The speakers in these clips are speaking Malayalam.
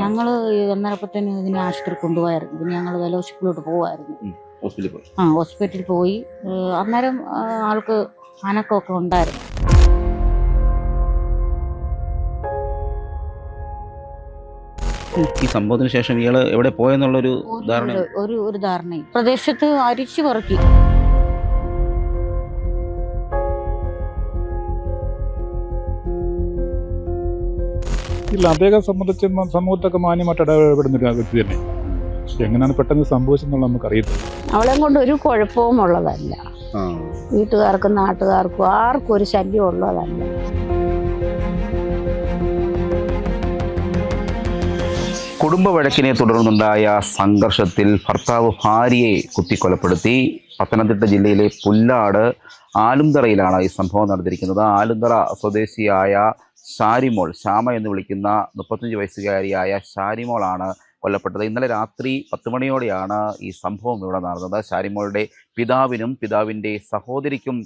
ഞങ്ങൾ ഒന്നരപ്പത്തിന് ഇതിനെ ആശുപത്രി കൊണ്ടുപോയായിരുന്നു. പിന്നെ ഞങ്ങൾ ഫെലോഷിപ്പിലോട്ട് പോവായിരുന്നു. ഹോസ്പിറ്റലിൽ പോയി. ആ ഹോസ്പിറ്റലിൽ പോയി. അന്നേരം ആൾക്ക് അനക്കമൊക്കെ ഉണ്ടായിരുന്നു. ഈ സംഭവത്തിന് ശേഷം ഇയാൾ എവിടെ പോയെന്നുള്ളൊരു ഒരു- ധാരണ ഒരു- ഒരു ഒരു ധാരണയും. പ്രദേശത്ത് അരിച്ചു പറക്കി. ഇല്ല അദ്ദേഹം സംബന്ധിച്ച് സമൂഹത്തൊക്കെ മാന്യമായിട്ട് ഇടപെടുന്ന ഒരു വ്യക്തി തന്നെ. പക്ഷെ എങ്ങനെയാണ് പെട്ടെന്ന് സംഭവിച്ചെന്നുള്ള നമുക്ക് അറിയത്തില്ല അവളെ കൊണ്ട് ഒരു കുഴപ്പവും ഉള്ളതല്ല. വീട്ടുകാർക്കും നാട്ടുകാർക്കും ആർക്കും ഒരു ശല്യം ഉള്ളതല്ല. കുടുംബ വഴക്കിനെ തുടർന്നുണ്ടായ സംഘർഷത്തിൽ ഭർത്താവ് ഭാര്യയെ കുത്തിക്കൊലപ്പെടുത്തി. പത്തനംതിട്ട ജില്ലയിലെ പുല്ലാട് ആലുന്തറയിലാണ് ഈ സംഭവം നടന്നിരിക്കുന്നത്. ആലുന്തറ സ്വദേശിയായ ഷാരിമോൾ ശ്യാമ എന്ന് വിളിക്കുന്ന മുപ്പത്തഞ്ച് വയസ്സുകാരിയായ ഷാരിമോളാണ് കൊല്ലപ്പെട്ടത്. ഇന്നലെ രാത്രി പത്ത് മണിയോടെയാണ് ഈ സംഭവം ഇവിടെ നടന്നത്. ഷാരിമോളുടെ പിതാവിനും പിതാവിന്റെ സഹോദരിക്കും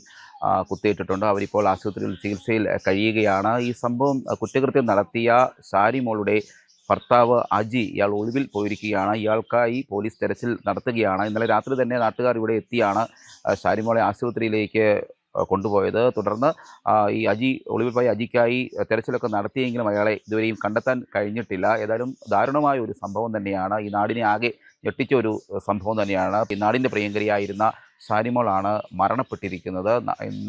കുത്തിയിട്ടിട്ടുണ്ട്. അവരിപ്പോൾ ആശുപത്രിയിൽ ചികിത്സയിൽ കഴിയുകയാണ്. ഈ സംഭവം കുറ്റകൃത്യം നടത്തിയ ഷാരിമോളുടെ ഭർത്താവ് അജി ഇയാൾ ഒളിവിൽ പോയിരിക്കുകയാണ്. ഇയാൾക്കായി പോലീസ് തെരച്ചിൽ നടത്തുകയാണ്. ഇന്നലെ രാത്രി തന്നെ നാട്ടുകാർ ഇവിടെ എത്തിയാണ്. ഷാരിമോളെ ആശുപത്രിയിലേക്ക് കൊണ്ടുപോയത്. തുടർന്ന് ഈ അജി ഒളിവിൽ പോയ അജിക്കായി തെരച്ചിലൊക്കെ നടത്തിയെങ്കിലും അയാളെ ഇതുവരെയും കണ്ടെത്താൻ കഴിഞ്ഞിട്ടില്ല. ഏതായാലും ദാരുണമായ ഒരു സംഭവം തന്നെയാണ്. ഈ നാടിനെ ആകെ ഞെട്ടിച്ച ഒരു സംഭവം തന്നെയാണ്. നാടിന്റെ പ്രിയങ്കരിയായിരുന്ന സാനിമോളാണ് മരണപ്പെട്ടിരിക്കുന്നത്.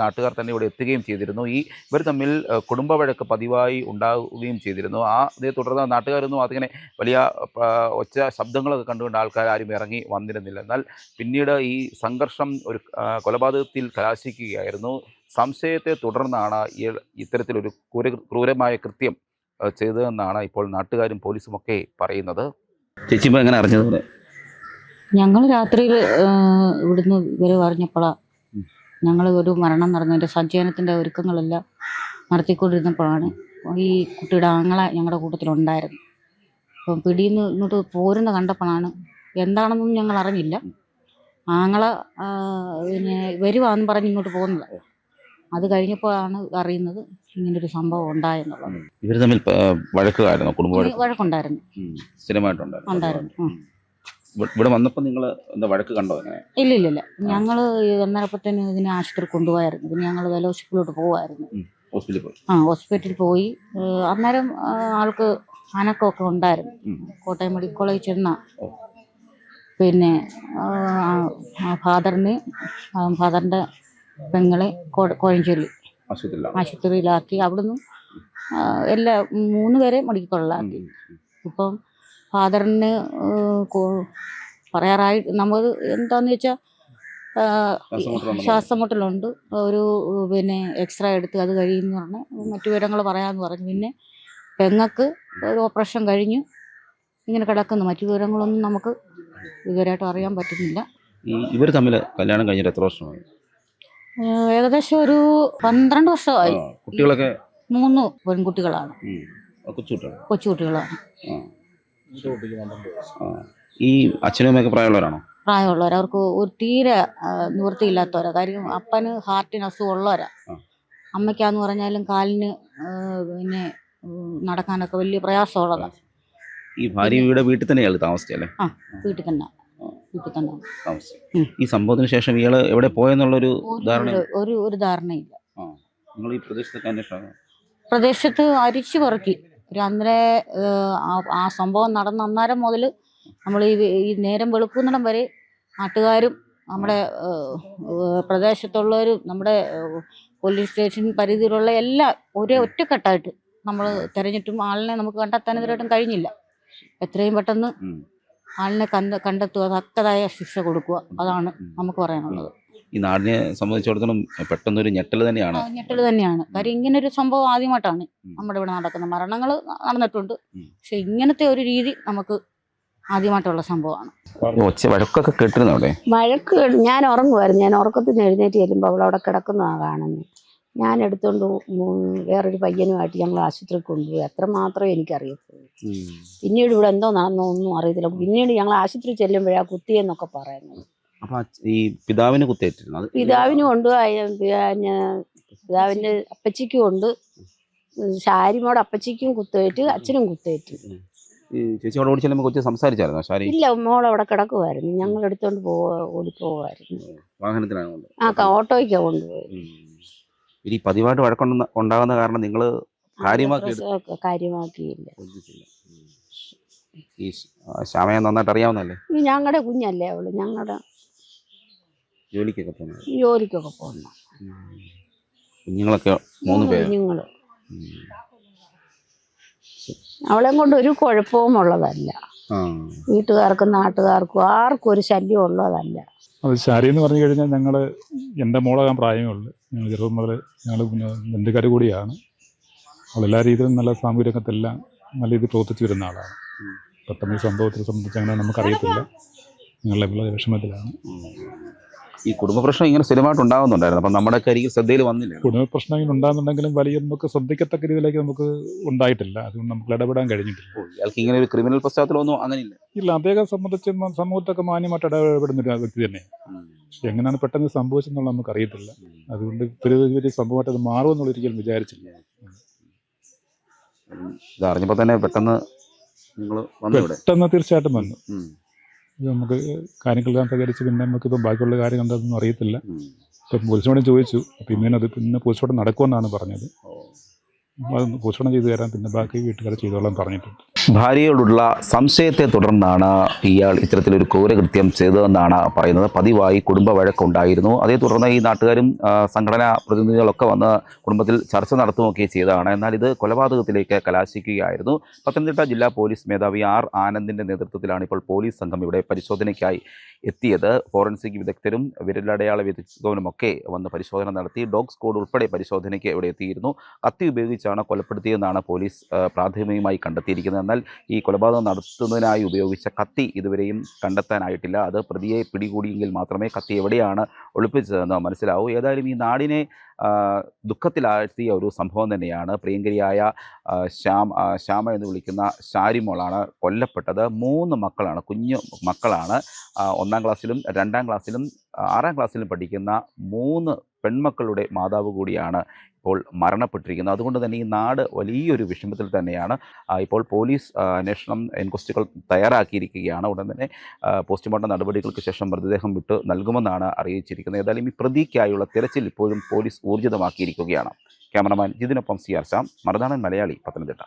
നാട്ടുകാർ തന്നെ ഇവിടെ എത്തുകയും ചെയ്തിരുന്നു. ഈ ഇവർ തമ്മിൽ കുടുംബ വഴക്ക് പതിവായി ഉണ്ടാവുകയും ചെയ്തിരുന്നു. ആ ഇതേ തുടർന്ന് നാട്ടുകാരൊന്നും അതിങ്ങനെ വലിയ ഒച്ച ശബ്ദങ്ങളൊക്കെ കണ്ടുകൊണ്ട് ആൾക്കാർ ആരും ഇറങ്ങി വന്നിരുന്നില്ല. എന്നാൽ പിന്നീട് ഈ സംഘർഷം ഒരു കൊലപാതകത്തിൽ കലാശിക്കുകയായിരുന്നു. സംശയത്തെ തുടർന്നാണ് ഇത്തരത്തിലൊരു ക്രൂര ക്രൂരമായ കൃത്യം ചെയ്തതെന്നാണ് ഇപ്പോൾ നാട്ടുകാരും പോലീസുമൊക്കെ പറയുന്നത്. ചേച്ചി എങ്ങനെ അറിഞ്ഞത്? ഞങ്ങൾ രാത്രിയിൽ ഇവിടുന്ന് ഇവർ പറഞ്ഞപ്പോഴാണ് ഞങ്ങൾ ഒരു മരണം നടന്നതിന്റെ സഞ്ചയനത്തിന്റെ ഒരുക്കങ്ങളെല്ലാം നടത്തിക്കൊണ്ടിരുന്നപ്പോഴാണ് ഈ കുട്ടിയുടെ ആങ്ങള ഞങ്ങളുടെ കൂട്ടത്തിലുണ്ടായിരുന്നു അപ്പം പിടിയിൽ നിന്ന് ഇങ്ങോട്ട് പോരുന്ന കണ്ടപ്പോഴാണ് എന്താണെന്നൊന്നും ഞങ്ങൾ അറിഞ്ഞില്ല. ആങ്ങള പിന്നെ വരുവാന്ന് പറഞ്ഞ് ഇങ്ങോട്ട് പോകുന്നത്. അത് കഴിഞ്ഞപ്പോഴാണ് അറിയുന്നത് ഇങ്ങനെ ഒരു സംഭവം ഉണ്ടായെന്നുള്ളത്. ഇവർ തമ്മിൽ ആ, വഴക്കുകായിരുന്നോ കുടുംബ വഴക്ക്? വഴക്കുണ്ടായിരുന്നു. സ്ഥിരമായിട്ടുണ്ടായിരുന്നു. ഉണ്ടായിരുന്നു. ഇവിടെ- വന്നപ്പോ വന്നപ്പോൾ നിങ്ങൾ എന്താ വഴക്ക് കണ്ടോ അങ്ങനെ ഇല്ല ഇല്ല ഇല്ല ഞങ്ങൾ ഒന്നരപ്പത്തിന് ഇതിനെ ആശുപത്രി കൊണ്ടുപോയായിരുന്നു. പിന്നെ ഞങ്ങൾ വെലോഷിപ്പിലോട്ട് പോവായിരുന്നു. ഹോസ്പിറ്റലിൽ പോയി. ആ ഹോസ്പിറ്റലിൽ പോയി. അന്നേരം ആൾക്ക് അനക്കമൊക്കെ ഉണ്ടായിരുന്നു. കോട്ടയം മെഡിക്കൽ കോളേജ് ചെന്ന. പിന്നെ ഫാദറിന് ഫാദറിന്റെ പെങ്ങളെ കോഴഞ്ചേരി ആശുപത്രിയിലാക്കി. അവിടുന്ന് എല്ലാ മൂന്ന് പേരെ മെഡിക്കൽ കോളേജിലാക്കി. ഇപ്പം ഫാദറിന് പറയാറായി നമ്മൾ എന്താന്ന് വെച്ചാൽ ശ്വാസം മുട്ടലുണ്ട് ഒരു പിന്നെ എക്സ്റേ എടുത്ത് അത് കഴിയുമെന്ന് പറഞ്ഞ് മറ്റു വിവരങ്ങൾ പറയാമെന്ന് പറഞ്ഞു. പിന്നെ പെങ്ങക്ക് ഒരു ഓപ്പറേഷൻ കഴിഞ്ഞു. ഇങ്ങനെ കിടക്കുന്നു. മറ്റു വിവരങ്ങളൊന്നും നമുക്ക് ഇതുവരെയായിട്ട് അറിയാൻ പറ്റുന്നില്ല. ഇവർ തമ്മിൽ കല്യാണം കഴിഞ്ഞിട്ട് എത്ര വർഷമായി? ഏകദേശം ഒരു പന്ത്രണ്ട് വർഷമായി. കുട്ടികളൊക്കെ മൂന്ന് പെൺകുട്ടികളാണ്. കൊച്ചുകുട്ടികളാണ്. ആ. ഈ അച്ഛനും അമ്മയൊക്കെ പ്രായമുള്ളവരാണോ? പ്രായമുള്ളവർ അവർക്ക് ഒരു തീരെ നിവൃത്തിയില്ലാത്തവരാ. കാര്യം അപ്പന് ഹാർട്ടിന് അസുഖം ഉള്ളവരാ. അമ്മയ്ക്കാന്ന് പറഞ്ഞാലും കാലിന് പിന്നെ നടക്കാനൊക്കെ വലിയ പ്രയാസമുള്ളതാണ് ഈ ഭാര്യ ഇവിടെ വീട്ടിൽ തന്നെയാണ് താമസിച്ചല്ലേ വീട്ടിൽ തന്നെ. വീട്ടിൽ തന്നെ. ഈ സംഭവത്തിന് ശേഷം ഇയാൾ എവിടെ പോയെന്നുള്ളൊരു ഒരു- ധാരണ ഒരു- ഒരു ഒരു ധാരണയില്ല. നിങ്ങൾ ഈ പ്രദേശത്തൊക്കെ അന്വേഷണം? പ്രദേശത്ത് അരിച്ചു പറക്കി. ഒരു അന്നേരം ആ- സംഭവം നടന്ന അന്നേരം മുതൽ നമ്മൾ ഈ ഈ നേരം വെളുക്കുന്നിടം വരെ നാട്ടുകാരും നമ്മുടെ പ്രദേശത്തുള്ളവരും നമ്മുടെ പോലീസ് സ്റ്റേഷൻ പരിധിയിലുള്ള എല്ലാ ഒരേ ഒറ്റക്കെട്ടായിട്ട് നമ്മൾ തിരഞ്ഞിട്ടും ആളിനെ നമുക്ക് കണ്ടെത്താൻ ഇതുവരെയായിട്ടും കഴിഞ്ഞില്ല. എത്രയും പെട്ടെന്ന്. ആളിനെ കണ്ട കണ്ടെത്തുക തക്കതായ ശിക്ഷ കൊടുക്കുക അതാണ് നമുക്ക് പറയാനുള്ളത്. ഈ നാടിനെ സംബന്ധിച്ചിടത്തോളം പെട്ടെന്നൊരു ഞെട്ടൽ തന്നെയാണ്. ഞെട്ടൽ തന്നെയാണ്. കാര്യം ഇങ്ങനെ ഒരു സംഭവം ആദ്യമായിട്ടാണ്. നമ്മുടെ ഇവിടെ നടക്കുന്നത്. മരണങ്ങൾ നടന്നിട്ടുണ്ട്. പക്ഷെ ഇങ്ങനത്തെ ഒരു രീതി നമുക്ക് ആദ്യമായിട്ടുള്ള സംഭവമാണ്. ഒച്ച വഴക്കൊക്കെ കേട്ടിരുന്നു അവിടെ? വഴക്ക് ഞാൻ ഉറങ്ങുമായിരുന്നു ഞാൻ ഉറക്കത്തിൽ നിന്ന് എഴുന്നേറ്റ് ചെല്ലുമ്പോൾ അവൾ അവിടെ കിടക്കുന്നതാണ് കാണുന്നത് ഞാൻ എടുത്തുകൊണ്ട് വേറൊരു പയ്യനുമായിട്ട് ഞങ്ങൾ ആശുപത്രി കൊണ്ടുപോയി. അത്ര മാത്രമേ എനിക്കറിയത്തുള്ളൂ. പിന്നീട് ഇവിടെ എന്തോ നടന്നോ ഒന്നും അറിയത്തില്ല. പിന്നീട് ഞങ്ങൾ ആശുപത്രി ചെല്ലുമ്പോഴാണ് കുത്തിയെന്നൊക്കെ പറയുന്നത്. അപ്പൊ ഈ പിതാവിന് കുത്തേറ്റിരുന്നു അത് പിതാവിനും പിതാവിന്റെ അയ- പിന്നെ പിതാവിന്റെ അപ്പച്ചിക്കും ഉണ്ട്. ഷാരിമോട് അപ്പച്ചിക്കും കുത്തേറ്റ് അച്ഛനും കുത്തേറ്റ് ഈ ചേച്ചിയോട് അവിടെ ഓടിച്ചാലും കൊച്ചു സംസാരിച്ചായിരുന്നു? ശാരി ഇല്ല മോൾ അവിടെ കിടക്കുമായിരുന്നു ഞങ്ങൾ എടുത്തോണ്ട് പോവാ ഓടിപ്പോവായിരുന്നു വാഹനത്തിലാണ് കൊണ്ട് ആ ക- ഓട്ടോയ്ക്കാ കൊണ്ടുപോയി ഉം. ഇനി പതിവായിട്ട് ഉണ്ടാകുന്ന കാരണം നിങ്ങൾ കാര്യമാക്കി എടു- പ്രസവമൊക്കെ കാര്യമാക്കിയില്ല. ശ്രദ്ധിച്ചില്ല. ഉം. ഈ ശ്യാമയെ നന്നായിട്ട് അറിയാവുന്നല്ലേ ഞങ്ങളുടെ കുഞ്ഞല്ലേ അവൾ. ഞങ്ങളുടെ ജോലിക്കൊക്കെ പോകുന്നത്? ജോലിക്കൊക്കെ പോകുന്നു. കുഞ്ഞുങ്ങളൊക്കെ മൂന്ന് പേര്? കുഞ്ഞുങ്ങൾ. അവളെ കൊണ്ട് ഒരു കുഴപ്പവും ഉള്ളതല്ല. വീട്ടുകാർക്കും നാട്ടുകാർക്കും ആർക്കും ഒരു ശല്യം ഉള്ളതല്ല. അത് ശാരി എന്ന് പറഞ്ഞു കഴിഞ്ഞാൽ ഞങ്ങൾ എന്റെ മോളാകാൻ പ്രായമേ ഉള്ളൂ. ഞങ്ങൾ ചെറുപ്പം മുതൽ ഞങ്ങൾ പിന്നെ ബന്ധുക്കാർ കൂടിയാണ്. അവളെല്ലാ എല്ലാ രീതിയിലും നല്ല സാമൂഹ്യ രംഗത്തെല്ലാം നല്ല രീതിയിൽ പ്രവർത്തിച്ചു വരുന്ന ആളാണ്. പെട്ടെന്ന് സംഭവത്തെ സംബന്ധിച്ച് അങ്ങനെ നമുക്കറിയത്തില്ല. ഞങ്ങളെ വിഷമത്തിലാണ്. ഈ കുടുംബ പ്രശ്നം ഇങ്ങനെ സ്ഥിരമായിട്ട് ഉണ്ടാകുന്നുണ്ടായിരുന്നു. അപ്പം നമ്മുടെ കരികിൽ ശ്രദ്ധയിൽ വന്നില്ല? കുടുംബ പ്രശ്നം ഇങ്ങനെ ഉണ്ടാകുന്നുണ്ടെങ്കിലും വലിയ നമുക്ക് ശ്രദ്ധിക്കത്തക്ക രീതിയിലേക്ക് നമുക്ക് ഉണ്ടായിട്ടില്ല. അതുകൊണ്ട് നമുക്ക് ഇടപെടാൻ കഴിഞ്ഞിട്ടില്ല. ഇയാൾക്ക് ഇങ്ങനെ ഒരു ക്രിമിനൽ പശ്ചാത്തലമൊന്നും അങ്ങനെയില്ല. ഇല്ല അദ്ദേഹം സംബന്ധിച്ച് സമൂഹത്തൊക്കെ മാന്യമായിട്ട് ഇടപെടുന്ന ഒരു വ്യക്തി തന്നെ. എങ്ങനെയാണ് പെട്ടെന്ന് സംഭവിച്ചെന്നുള്ള നമുക്ക് അറിയത്തില്ല. അതുകൊണ്ട് ഇതൊരു വലിയ സംഭവമായിട്ട് അത് മാറുമെന്നുള്ള ഒരിക്കലും വിചാരിച്ചില്ല. ഇത് അറിഞ്ഞപ്പോൾ തന്നെ പെട്ടെന്ന് നിങ്ങൾ പെട്ടെന്ന് തീർച്ചയായിട്ടും വന്നു. നമുക്ക് കാര്യങ്ങളെല്ലാം പ്രകരിച്ച് പിന്നെ നമുക്കിപ്പോൾ ബാക്കിയുള്ള കാര്യം എന്താണെന്നൊന്നും അറിയത്തില്ല. ഇപ്പം പോലീസിനോട് ചോദിച്ചു. അപ്പം ഇങ്ങനെ അത് പിന്നെ പോസ്റ്റ്മോർട്ടം നടക്കുമെന്നാണ് പറഞ്ഞത്. പോസ്റ്റ്മോർട്ടം ചെയ്തു തരാം. പിന്നെ ബാക്കി വീട്ടുകാരെ ചെയ്തോളാൻ പറഞ്ഞിട്ടുണ്ട്. ഭാര്യയോടുള്ള സംശയത്തെ തുടർന്നാണ് ഇയാൾ ഇത്തരത്തിലൊരു ക്രൂരകൃത്യം ചെയ്തതെന്നാണ് പറയുന്നത്. പതിവായി കുടുംബ വഴക്കുണ്ടായിരുന്നു. അതേ തുടർന്ന് ഈ നാട്ടുകാരും സംഘടനാ പ്രതിനിധികളൊക്കെ വന്ന് കുടുംബത്തിൽ ചർച്ച നടത്തുകയൊക്കെ ചെയ്തതാണ്. എന്നാൽ ഇത് കൊലപാതകത്തിലേക്ക് കലാശിക്കുകയായിരുന്നു. പത്തനംതിട്ട ജില്ലാ പോലീസ് മേധാവി ആർ ആനന്ദിന്റെ നേതൃത്വത്തിലാണ് ഇപ്പോൾ പോലീസ് സംഘം ഇവിടെ പരിശോധനയ്ക്കായി എത്തിയത്. ഫോറൻസിക് വിദഗ്ധരും വിരലടയാള വിദഗ്ധനുമൊക്കെ വന്ന് പരിശോധന നടത്തി ഡോഗ് സ്ക്വാഡ് ഉൾപ്പെടെ പരിശോധനയ്ക്ക് ഇവിടെ എത്തിയിരുന്നു. കത്തി ഉപയോഗിച്ചാണ് കൊലപ്പെടുത്തിയതെന്നാണ് പോലീസ് പ്രാഥമികമായി കണ്ടെത്തിയിരിക്കുന്നത്. എന്നാൽ ഈ കൊലപാതകം നടത്തുന്നതിനായി ഉപയോഗിച്ച കത്തി ഇതുവരെയും കണ്ടെത്താനായിട്ടില്ല. അത് പ്രതിയെ പിടികൂടിയെങ്കിൽ മാത്രമേ കത്തി എവിടെയാണ് ഒളിപ്പിച്ചതെന്ന് മനസ്സിലാവൂ. ഏതായാലും ഈ നാടിനെ ദുഃഖത്തിലാഴ്ത്തിയ ഒരു സംഭവം തന്നെയാണ്. പ്രിയങ്കരിയായ ശ്യാം ശ്യാമ എന്ന് വിളിക്കുന്ന ശാരിമോളാണ് കൊല്ലപ്പെട്ടത്. മൂന്ന് മക്കളാണ് കുഞ്ഞു മക്കളാണ്. ഒന്നാം ക്ലാസ്സിലും രണ്ടാം ക്ലാസ്സിലും ആറാം ക്ലാസ്സിലും പഠിക്കുന്ന മൂന്ന് പെൺമക്കളുടെ മാതാവ് കൂടിയാണ് ഇപ്പോൾ മരണപ്പെട്ടിരിക്കുന്നത്. അതുകൊണ്ട് തന്നെ ഈ നാട് വലിയൊരു വിഷമത്തിൽ തന്നെയാണ്. ഇപ്പോൾ പോലീസ് അന്വേഷണം എൻക്വസ്റ്റുകൾ തയ്യാറാക്കിയിരിക്കുകയാണ്. ഉടൻ തന്നെ പോസ്റ്റ്മോർട്ടം നടപടികൾക്ക് ശേഷം മൃതദേഹം വിട്ട് നൽകുമെന്നാണ് അറിയിച്ചിരിക്കുന്നത്. ഏതായാലും ഈ പ്രതിക്കായുള്ള തിരച്ചിൽ ഇപ്പോഴും പോലീസ് ഊർജിതമാക്കിയിരിക്കുകയാണ്. ക്യാമറമാൻ ജിതിനൊപ്പം സി ആർ ശാം മലയാളി പത്തനംതിട്ട.